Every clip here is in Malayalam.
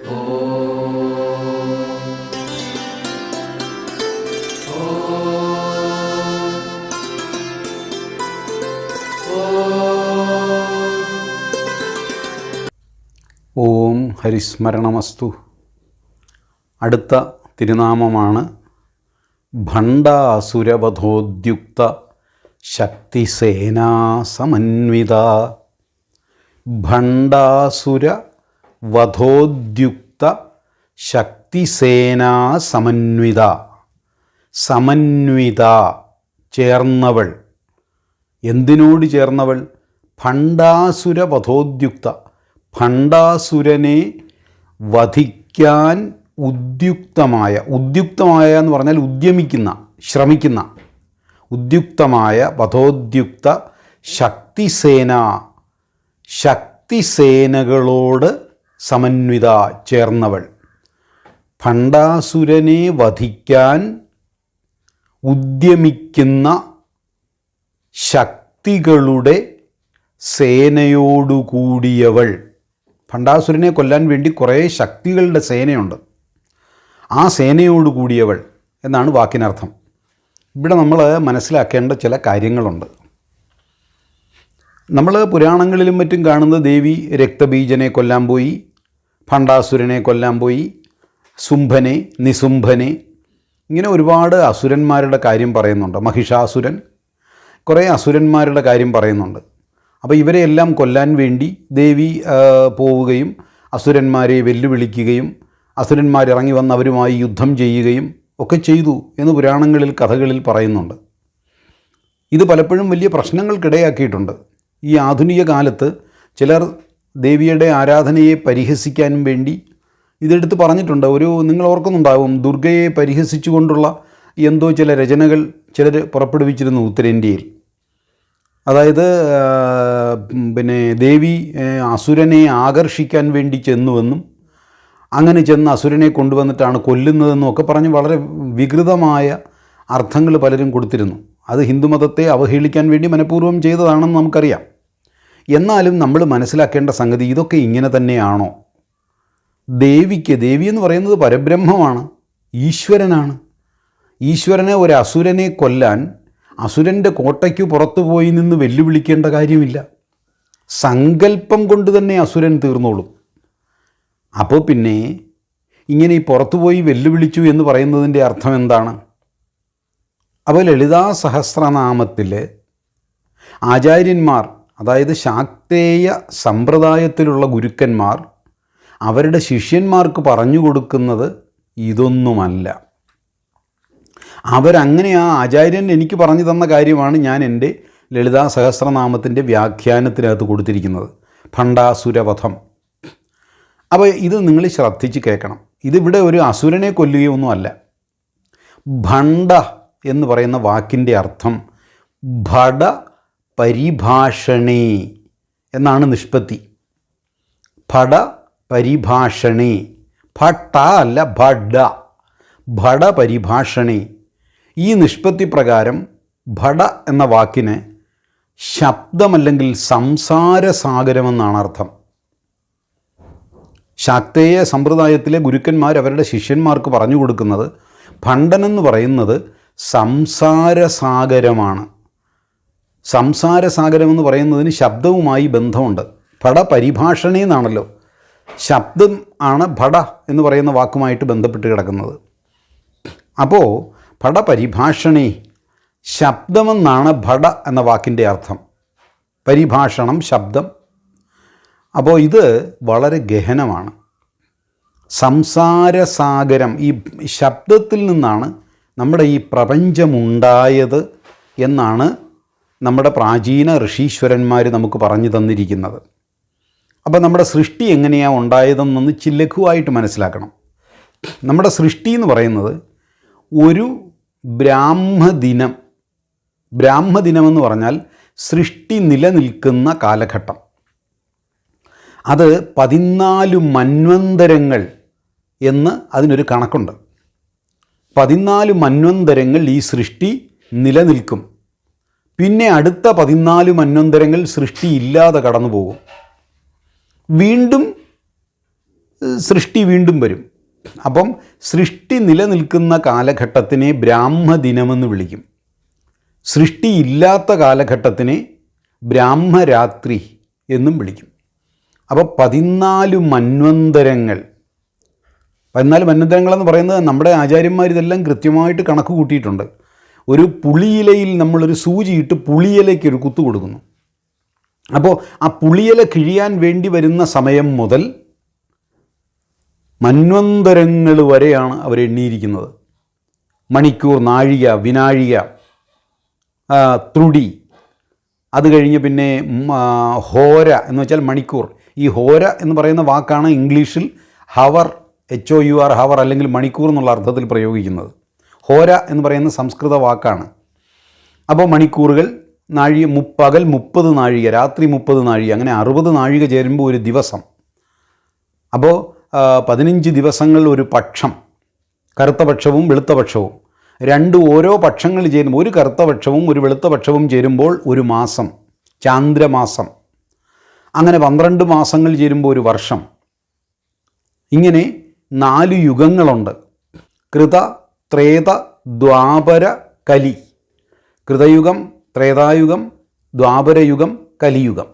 ഓം ഹരിസ്മരണമസ്തു. അടുത്ത തിരുനാമമാണ് ഭണ്ഡാസുരവധോദ്യുക്ത ശക്തിസേനാ സമന്വിത ഭണ്ഡാസുര വധോദ്യുക്ത ശക്തിസേനാ സമന്വിത. സമന്വിത ചേർന്നവൾ. എന്തിനോട് ചേർന്നവൾ? ഭണ്ഡാസുര വധോദ്യുക്ത. ഭണ്ഡാസുരനെ വധിക്കാൻ ഉദ്യുക്തമായ ഉദ്യുക്തമായ എന്ന് പറഞ്ഞാൽ ഉദ്യമിക്കുന്ന ശ്രമിക്കുന്ന. ഉദ്യുക്തമായ വധോദ്യുക്ത ശക്തിസേന ശക്തിസേനകളോട് സമന്വിത ചേർന്നവൾ. ഭണ്ഡാസുരനെ വധിക്കാൻ ഉദ്യമിക്കുന്ന ശക്തികളുടെ സേനയോടുകൂടിയവൾ. ഭണ്ഡാസുരനെ കൊല്ലാൻ വേണ്ടി കുറേ ശക്തികളുടെ സേനയുണ്ട്. ആ സേനയോടുകൂടിയവൾ എന്നാണ് വാക്കിനർത്ഥം. ഇവിടെ നമ്മൾ മനസ്സിലാക്കേണ്ട ചില കാര്യങ്ങളുണ്ട്. നമ്മൾ പുരാണങ്ങളിലും മറ്റും കാണുന്ന ദേവി രക്തബീജനെ കൊല്ലാൻ പോയി. ഭണ്ഡാസുരനെ കൊല്ലാൻ പോയി സുംഭനെ നിസുംഭനെ. ഇങ്ങനെ ഒരുപാട് അസുരന്മാരുടെ കാര്യം പറയുന്നുണ്ട്. മഹിഷാസുരൻ കുറേ അസുരന്മാരുടെ കാര്യം പറയുന്നുണ്ട്. അപ്പോൾ ഇവരെയെല്ലാം കൊല്ലാൻ വേണ്ടി ദേവി പോവുകയും അസുരന്മാരെ വെല്ലുവിളിക്കുകയും അസുരന്മാരിറങ്ങി വന്ന് അവരുമായി യുദ്ധം ചെയ്യുകയും ഒക്കെ ചെയ്തു എന്ന് പുരാണങ്ങളിൽ കഥകളിൽ പറയുന്നുണ്ട്. ഇത് പലപ്പോഴും വലിയ പ്രശ്നങ്ങൾക്കിടയാക്കിയിട്ടുണ്ട്. ഈ ആധുനിക കാലത്ത് ചിലർ ദേവിയുടെ ആരാധനയെ പരിഹസിക്കാനും വേണ്ടി ഇതെടുത്ത് പറഞ്ഞിട്ടുണ്ട്. ഒരു നിങ്ങൾ ഓർക്കുന്നുണ്ടാവും ദുർഗയെ പരിഹസിച്ചുകൊണ്ടുള്ള എന്തോ ചില രചനകൾ ചിലർ പുറപ്പെടുവിച്ചിരുന്നു ഉത്തരേന്ത്യയിൽ. അതായത് പിന്നെ ദേവി അസുരനെ ആകർഷിക്കാൻ വേണ്ടി ചെന്നുവെന്നും അങ്ങനെ ചെന്ന് അസുരനെ കൊണ്ടുവന്നിട്ടാണ് കൊല്ലുന്നതെന്നും ഒക്കെ പറഞ്ഞ് വളരെ വികൃതമായ അർത്ഥങ്ങൾ പലരും കൊടുത്തിരുന്നു. അത് ഹിന്ദുമതത്തെ അവഹേളിക്കാൻ വേണ്ടി മനഃപൂർവം ചെയ്തതാണെന്ന് നമുക്കറിയാം. എന്നാലും നമ്മൾ മനസ്സിലാക്കേണ്ട സംഗതി ഇതൊക്കെ ഇങ്ങനെ തന്നെയാണോ? ദേവിക്ക് ദേവി എന്ന് പറയുന്നത് പരബ്രഹ്മമാണ് ഈശ്വരനാണ്. ഈശ്വരനെ ഒരു അസുരനെ കൊല്ലാൻ അസുരന്റെ കോട്ടയ്ക്ക് പുറത്തു പോയി നിന്ന് വെല്ലുവിളിക്കേണ്ട കാര്യമില്ല. സങ്കല്പം കൊണ്ട് തന്നെ അസുരൻ തീർന്നോളും. അപ്പോൾ പിന്നെ ഇങ്ങനെ ഈ പുറത്തുപോയി വെല്ലുവിളിച്ചു എന്ന് പറയുന്നതിന്റെ അർത്ഥം എന്താണ്? അപ്പോൾ ലളിതാ സഹസ്രനാമത്തിൽ ആചാര്യന്മാർ അതായത് ശാക്തേയ സമ്പ്രദായത്തിലുള്ള ഗുരുക്കന്മാർ അവരുടെ ശിഷ്യന്മാർക്ക് പറഞ്ഞു കൊടുക്കുന്നത് ഇതൊന്നുമല്ല. അവരങ്ങനെ ആ ആചാര്യൻ എനിക്ക് പറഞ്ഞു തന്ന കാര്യമാണ് ഞാൻ എന്റെ ലളിതാ സഹസ്രനാമത്തിന്റെ വ്യാഖ്യാനത്തിനകത്ത് കൊടുത്തിരിക്കുന്നത്. ഭണ്ഡാസുരവധം. അപ്പോൾ ഇത് നിങ്ങൾ ശ്രദ്ധിച്ച് കേൾക്കണം. ഇതിവിടെ ഒരു അസുരനെ കൊല്ലുകയൊന്നുമല്ല ഭണ്ഡ എന്ന് പറയുന്ന വാക്കിന്റെ അർത്ഥം ഭട പരിഭാഷണേ എന്നാണ് നിഷ്പത്തി. ഭട പരിഭാഷണേ. ഭട്ട അല്ല ഭഡ ഭട പരിഭാഷണേ. ഈ നിഷ്പത്തി പ്രകാരം ഭട എന്ന വാക്കിന് ശബ്ദമല്ലെങ്കിൽ സംസാരസാഗരമെന്നാണ് അർത്ഥം. ശാക്തേയ സമ്പ്രദായത്തിലെ ഗുരുക്കന്മാർ അവരുടെ ശിഷ്യന്മാർക്ക് പറഞ്ഞു കൊടുക്കുന്നത് ഭണ്ഡനെന്ന് പറയുന്നത് സംസാരസാഗരമാണ് സംസാരസാഗരം എന്ന് പറയുന്നതിന് ശബ്ദവുമായി ബന്ധമുണ്ട്. ഭട പരിഭാഷണേന്നാണല്ലോ ശബ്ദം ആണ് ഭട എന്ന് പറയുന്ന വാക്കുമായിട്ട് ബന്ധപ്പെട്ട് കിടക്കുന്നത്. അപ്പോൾ ഭട പരിഭാഷണേ ശബ്ദമെന്നാണ് ഭട എന്ന വാക്കിന്റെ അർത്ഥം. പരിഭാഷണം ശബ്ദം. അപ്പോൾ ഇത് വളരെ ഗഹനമാണ്. സംസാരസാഗരം ഈ ശബ്ദത്തിൽ നിന്നാണ് നമ്മുടെ ഈ പ്രപഞ്ചമുണ്ടായത് എന്നാണ് നമ്മുടെ പ്രാചീന ഋഷീശ്വരന്മാർ നമുക്ക് പറഞ്ഞു തന്നിരിക്കുന്നത്. അപ്പോൾ നമ്മുടെ സൃഷ്ടി എങ്ങനെയാണ് ഉണ്ടായതെന്നൊന്ന് ചില്ലഘുവായിട്ട് മനസ്സിലാക്കണം. നമ്മുടെ സൃഷ്ടി എന്ന് പറയുന്നത് ഒരു ബ്രാഹ്മദിനം ബ്രാഹ്മദിനമെന്ന് പറഞ്ഞാൽ സൃഷ്ടി നിലനിൽക്കുന്ന കാലഘട്ടം. അത് പതിനാല് മന്വന്തരങ്ങൾ എന്ന് അതിനൊരു കണക്കുണ്ട്. പതിനാല് മന്വന്തരങ്ങൾ ഈ സൃഷ്ടി നിലനിൽക്കും. പിന്നെ അടുത്ത പതിനാല് മന്വന്തരങ്ങൾ സൃഷ്ടി ഇല്ലാതെ കടന്നു പോകും വീണ്ടും സൃഷ്ടി വീണ്ടും വരും. അപ്പം സൃഷ്ടി നിലനിൽക്കുന്ന കാലഘട്ടത്തിനെ ബ്രാഹ്മദിനമെന്ന് വിളിക്കും. സൃഷ്ടിയില്ലാത്ത കാലഘട്ടത്തിനെ ബ്രാഹ്മരാത്രി എന്നും വിളിക്കും. അപ്പോൾ പതിനാല് മന്വന്തരങ്ങൾ പതിനാല് മന്വന്തരങ്ങളെന്ന് പറയുന്നത് നമ്മുടെ ആചാര്യന്മാർ ഇതെല്ലാം കൃത്യമായിട്ട് കണക്ക് കൂട്ടിയിട്ടുണ്ട്. ഒരു പുളിയിലയിൽ നമ്മളൊരു സൂചിയിട്ട് പുളിയിലയ്ക്ക് ഒരു കുത്തു കൊടുക്കുന്നു. അപ്പോൾ ആ പുളിയില കിഴിയാൻ വേണ്ടി വരുന്ന സമയം മുതൽ മന്വന്തരങ്ങൾ വരെയാണ് അവർ എണ്ണിയിരിക്കുന്നത്. മണിക്കൂർ നാഴിക വിനാഴിക ത്രുടി. അത് കഴിഞ്ഞ് പിന്നെ ഹോര എന്ന് വെച്ചാൽ മണിക്കൂർ. ഈ ഹോര എന്ന് പറയുന്ന വാക്കാണ് ഇംഗ്ലീഷിൽ hour H O U R hour അല്ലെങ്കിൽ മണിക്കൂർ എന്നുള്ള അർത്ഥത്തിൽ പ്രയോഗിക്കുന്നത്. ഹോര എന്ന് പറയുന്ന സംസ്കൃത വാക്കാണ്. അപ്പോൾ മണിക്കൂറുകൾ നാഴിക മുപ്പകൽ പകൽ മുപ്പത് നാഴിക രാത്രി മുപ്പത് നാഴിക അങ്ങനെ അറുപത് നാഴിക ചേരുമ്പോൾ ഒരു ദിവസം. അപ്പോൾ പതിനഞ്ച് ദിവസങ്ങൾ ഒരു പക്ഷം കറുത്ത പക്ഷവും വെളുത്ത പക്ഷവും. രണ്ട് ഓരോ പക്ഷങ്ങൾ ചേരുമ്പോൾ ഒരു കറുത്ത പക്ഷവും ഒരു വെളുത്ത പക്ഷവും ചേരുമ്പോൾ ഒരു മാസം ചാന്ദ്രമാസം. അങ്ങനെ പന്ത്രണ്ട് മാസങ്ങൾ ചേരുമ്പോൾ ഒരു വർഷം. ഇങ്ങനെ നാല് യുഗങ്ങളുണ്ട്. കൃത ത്രേത ദ്വാപര കലി. കൃതയുഗം ത്രേതായുഗം ദ്വാപരയുഗം കലിയുഗം.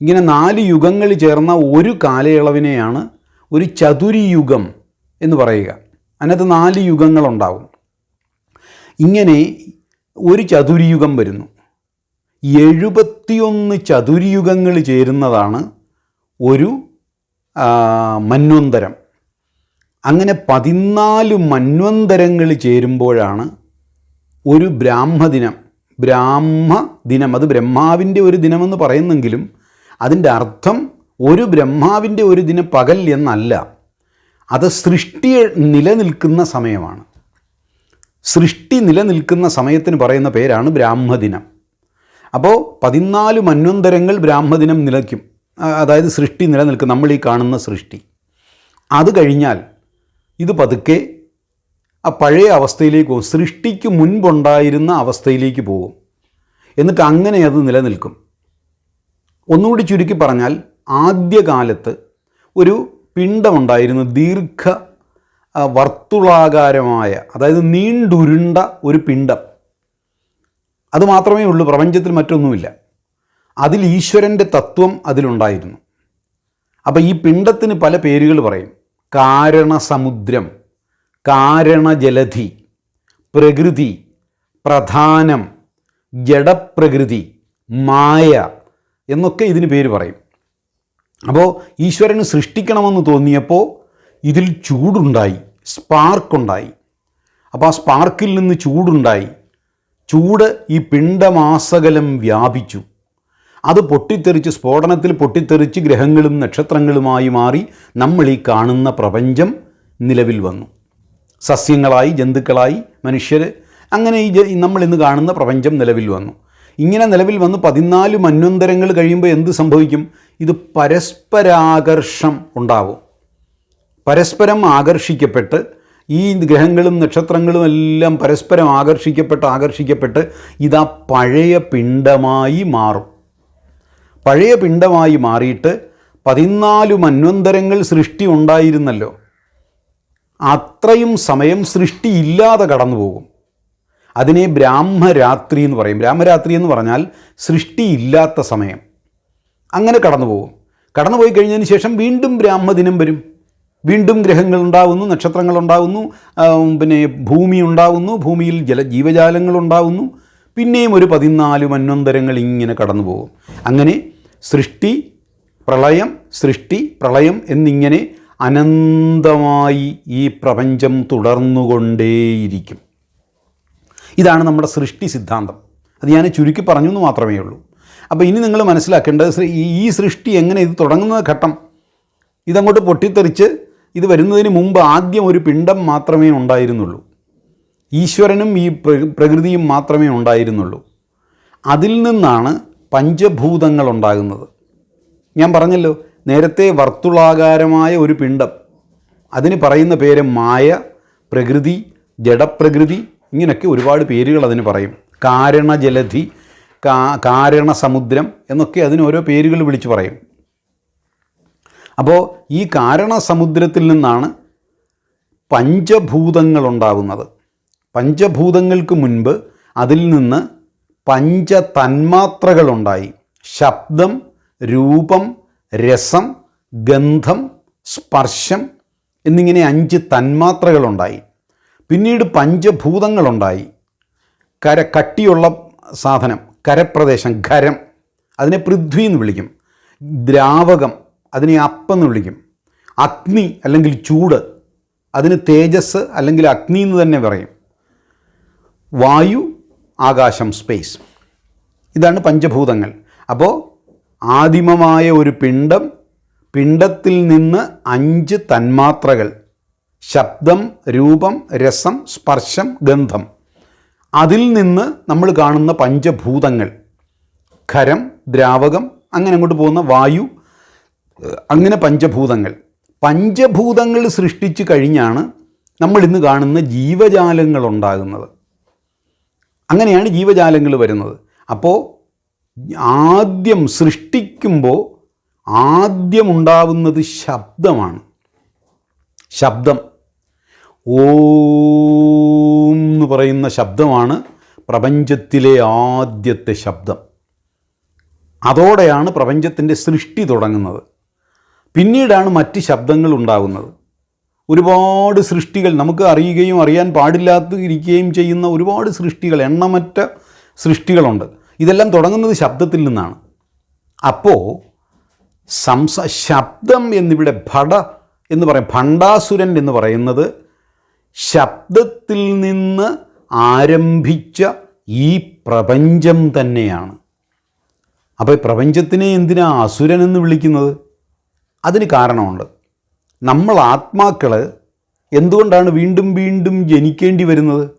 ഇങ്ങനെ നാല് യുഗങ്ങൾ ചേർന്ന ഒരു കാലയളവിനെയാണ് ഒരു ചതുരിയുഗം എന്ന് പറയുക. അതിനകത്ത് നാല് യുഗങ്ങളുണ്ടാവും. ഇങ്ങനെ ഒരു ചതുരിയുഗം വരുന്നു. എഴുപത്തിയൊന്ന് ചതുരിയുഗങ്ങൾ ചേരുന്നതാണ് ഒരു മന്വന്തരം. അങ്ങനെ പതിനാല് മന്വന്തരങ്ങൾ ചേരുമ്പോഴാണ് ഒരു ബ്രാഹ്മദിനം. ബ്രാഹ്മദിനം. അത് ബ്രഹ്മാവിന്റെ ഒരു ദിനമെന്ന് പറയുന്നെങ്കിലും അതിന്റെ അർത്ഥം ഒരു ബ്രഹ്മാവിന്റെ ഒരു ദിനം പകൽ എന്നല്ല. അത് സൃഷ്ടി നിലനിൽക്കുന്ന സമയമാണ്. സൃഷ്ടി നിലനിൽക്കുന്ന സമയത്തിന് പറയുന്ന പേരാണ് ബ്രാഹ്മദിനം. അപ്പോൾ പതിനാല് മന്വന്തരങ്ങൾ ബ്രാഹ്മദിനം നിലയ്ക്കും. അതായത് സൃഷ്ടി നിലനിൽക്കും. നമ്മൾ ഈ കാണുന്ന സൃഷ്ടി. അത് കഴിഞ്ഞാൽ ഇത് പതുക്കെ ആ പഴയ അവസ്ഥയിലേക്ക് പോകും. സൃഷ്ടിക്ക് മുൻപുണ്ടായിരുന്ന അവസ്ഥയിലേക്ക് പോകും. എന്നിട്ട് അങ്ങനെ അത് നിലനിൽക്കും. ഒന്നുകൂടി ചുരുക്കി പറഞ്ഞാൽ ആദ്യകാലത്ത് ഒരു പിണ്ടമുണ്ടായിരുന്നു ദീർഘ വർത്തുളാകാരമായ അതായത് നീണ്ടുരുണ്ട ഒരു പിണ്ടം അത് മാത്രമേ ഉള്ളൂ പ്രപഞ്ചത്തിൽ മറ്റൊന്നുമില്ല. അതിൽ ഈശ്വരന്റെ തത്വം അതിലുണ്ടായിരുന്നു. അപ്പോൾ ഈ പിണ്ടത്തിന് പല പേരുകൾ പറയും. കാരണസമുദ്രം കാരണജലധി പ്രകൃതി പ്രധാനം ജഡപ്രകൃതി മായ എന്നൊക്കെ ഇതിന് പേര് പറയും. അപ്പോൾ ഈശ്വരന് സൃഷ്ടിക്കണമെന്ന് തോന്നിയപ്പോൾ ഇതിൽ ചൂടുണ്ടായി സ്പാർക്കുണ്ടായി. അപ്പോൾ ആ സ്പാർക്കിൽ നിന്ന് ചൂടുണ്ടായി. ചൂട് ഈ പിണ്ടമാസകലം വ്യാപിച്ചു. അത് പൊട്ടിത്തെറിച്ച് സ്ഫോടനത്തിൽ പൊട്ടിത്തെറിച്ച് ഗ്രഹങ്ങളും നക്ഷത്രങ്ങളുമായി മാറി നമ്മൾ ഈ കാണുന്ന പ്രപഞ്ചം നിലവിൽ വന്നു. സസ്യങ്ങളായി ജന്തുക്കളായി മനുഷ്യർ അങ്ങനെ ഈ നമ്മൾ ഇന്ന് കാണുന്ന പ്രപഞ്ചം നിലവിൽ വന്നു. ഇങ്ങനെ നിലവിൽ വന്ന് പതിനാല് മന്വന്തരങ്ങൾ കഴിയുമ്പോൾ എന്ത് സംഭവിക്കും? ഇത് പരസ്പരാകർഷം ഉണ്ടാവും. പരസ്പരം ആകർഷിക്കപ്പെട്ട് ഈ ഗ്രഹങ്ങളും നക്ഷത്രങ്ങളും എല്ലാം പരസ്പരം ആകർഷിക്കപ്പെട്ട് ആകർഷിക്കപ്പെട്ട് ഇതാ പഴയ പിണ്ടമായി മാറും. പഴയ പിണ്ടമായി മാറിയിട്ട് പതിനാല് മന്വന്തരങ്ങൾ സൃഷ്ടി ഉണ്ടായിരുന്നല്ലോ അത്രയും സമയം സൃഷ്ടിയില്ലാതെ കടന്നു പോകും അതിനെ ബ്രാഹ്മരാത്രി എന്ന് പറയും. ബ്രാഹ്മരാത്രി എന്ന് പറഞ്ഞാൽ സൃഷ്ടിയില്ലാത്ത സമയം. അങ്ങനെ കടന്നു പോകും കടന്നുപോയി കഴിഞ്ഞതിന് ശേഷം വീണ്ടും ബ്രാഹ്മദിനം വരും. വീണ്ടും ഗ്രഹങ്ങൾ ഉണ്ടാവുന്നു നക്ഷത്രങ്ങൾ ഉണ്ടാവുന്നു പിന്നെ ഭൂമി ഉണ്ടാവുന്നു ഭൂമിയിൽ ജല ജീവജാലങ്ങൾ ഉണ്ടാകുന്നു പിന്നെയും ഒരു പതിനാല് മന്വന്തരങ്ങൾ ഇങ്ങനെ കടന്നു പോകും അങ്ങനെ സൃഷ്ടി പ്രളയം സൃഷ്ടി പ്രളയം എന്നിങ്ങനെ അനന്തമായി ഈ പ്രപഞ്ചം തുടർന്നുകൊണ്ടേയിരിക്കും. ഇതാണ് നമ്മുടെ സൃഷ്ടി സിദ്ധാന്തം. അത് ഞാൻ ചുരുക്കി പറഞ്ഞു എന്ന് മാത്രമേ ഉള്ളൂ. അപ്പോൾ ഇനി നിങ്ങൾ മനസ്സിലാക്കേണ്ടത് ഈ- സൃഷ്ടി എങ്ങനെ ഇത് തുടങ്ങുന്ന ഘട്ടം. ഇതങ്ങോട്ട് പൊട്ടിത്തെറിച്ച് ഇത് വരുന്നതിന് മുമ്പ് ആദ്യം ഒരു പിണ്ടം മാത്രമേ ഉണ്ടായിരുന്നുള്ളൂ. ഈശ്വരനും ഈ പ്രകൃതിയും മാത്രമേ ഉണ്ടായിരുന്നുള്ളൂ. അതിൽ നിന്നാണ് പഞ്ചഭൂതങ്ങൾ ഉണ്ടാകുന്നത് ഞാൻ പറഞ്ഞല്ലോ നേരത്തെ വർത്തുളാകാരമായ ഒരു പിണ്ടം അതിന് പറയുന്ന പേര് മായ പ്രകൃതി ജഡപ്രകൃതി ഇങ്ങനെയൊക്കെ ഒരുപാട് പേരുകൾ അതിന് പറയും. കാരണജലധി കാ കാരണസമുദ്രം എന്നൊക്കെ അതിന് ഓരോ പേരുകൾ വിളിച്ചു പറയും. അപ്പോൾ ഈ കാരണസമുദ്രത്തിൽ നിന്നാണ് പഞ്ചഭൂതങ്ങളുണ്ടാകുന്നത്. പഞ്ചഭൂതങ്ങൾക്ക് മുൻപ് അതിൽ നിന്ന് പഞ്ചതന്മാത്രകളുണ്ടായി. ശബ്ദം രൂപം രസം ഗന്ധം സ്പർശം എന്നിങ്ങനെ അഞ്ച് തന്മാത്രകളുണ്ടായി. പിന്നീട് പഞ്ചഭൂതങ്ങളുണ്ടായി. കര കട്ടിയുള്ള സാധനം കരപ്രദേശം ഖരം അതിനെ പൃഥ്വി എന്ന് വിളിക്കും. ദ്രാവകം അതിനെ അപ്പെന്ന് വിളിക്കും. അഗ്നി അല്ലെങ്കിൽ ചൂട് അതിന് തേജസ് അല്ലെങ്കിൽ അഗ്നി എന്ന് തന്നെ പറയും. വായു ആകാശം സ്പേസ് ഇതാണ് പഞ്ചഭൂതങ്ങൾ. അപ്പോൾ ആദിമമായ ഒരു പിണ്ഡം പിണ്ഡത്തിൽ നിന്ന് അഞ്ച് തന്മാത്രകൾ ശബ്ദം രൂപം രസം സ്പർശം ഗന്ധം. അതിൽ നിന്ന് നമ്മൾ കാണുന്ന പഞ്ചഭൂതങ്ങൾ ഖരം ദ്രാവകം അങ്ങനെ അങ്ങോട്ട് പോകുന്ന വായു അങ്ങനെ പഞ്ചഭൂതങ്ങൾ. പഞ്ചഭൂതങ്ങൾ സൃഷ്ടിച്ചു കഴിഞ്ഞാണ് നമ്മൾ ഇന്ന് കാണുന്ന ജീവജാലങ്ങൾ ഉണ്ടാകുന്നത് അങ്ങനെയാണ് ജീവജാലങ്ങൾ വരുന്നത്. അപ്പോൾ ആദ്യം സൃഷ്ടിക്കുമ്പോൾ ആദ്യമുണ്ടാവുന്നത് ശബ്ദമാണ്. ശബ്ദം. ഓം എന്ന് പറയുന്ന ശബ്ദമാണ് പ്രപഞ്ചത്തിലെ ആദ്യത്തെ ശബ്ദം. അതോടെയാണ് പ്രപഞ്ചത്തിന്റെ സൃഷ്ടി തുടങ്ങുന്നത്. പിന്നീടാണ് മറ്റ് ശബ്ദങ്ങൾ ഉണ്ടാകുന്നത്. ഒരുപാട് സൃഷ്ടികൾ നമുക്ക് അറിയുകയും അറിയാൻ പാടില്ലാത്ത ഇരിക്കുകയും ചെയ്യുന്ന ഒരുപാട് സൃഷ്ടികൾ എണ്ണമറ്റ സൃഷ്ടികളുണ്ട്. ഇതെല്ലാം തുടങ്ങുന്നത് ശബ്ദത്തിൽ നിന്നാണ്. അപ്പോൾ സംസ ശബ്ദം എന്നിവിടെ ഭട എന്ന് പറയും. ഭണ്ഡാസുരൻ എന്ന് പറയുന്നത് ശബ്ദത്തിൽ നിന്ന് ആരംഭിച്ച ഈ പ്രപഞ്ചം തന്നെയാണ്. അപ്പോൾ പ്രപഞ്ചത്തിനെ എന്തിനാ അസുരൻ എന്ന് വിളിക്കുന്നത്? അതിന് കാരണമുണ്ട്. നമ്മൾ ആത്മാക്കൾ എന്തുകൊണ്ടാണ് വീണ്ടും വീണ്ടും ജനിക്കേണ്ടി വരുന്നത്?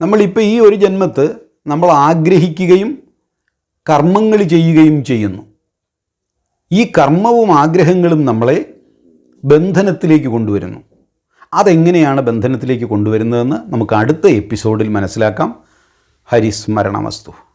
നമ്മളിപ്പോൾ ഈ ഒരു ജന്മത്ത് നമ്മൾ ആഗ്രഹിക്കുകയും കർമ്മങ്ങൾ ചെയ്യുകയും ചെയ്യുന്നു. ഈ കർമ്മവും ആഗ്രഹങ്ങളും നമ്മളെ ബന്ധനത്തിലേക്ക് കൊണ്ടുവരുന്നു. അതെങ്ങനെയാണ് ബന്ധനത്തിലേക്ക് കൊണ്ടുവരുന്നതെന്ന് നമുക്ക് അടുത്ത എപ്പിസോഡിൽ മനസ്സിലാക്കാം. ഹരിസ്മരണമസ്തു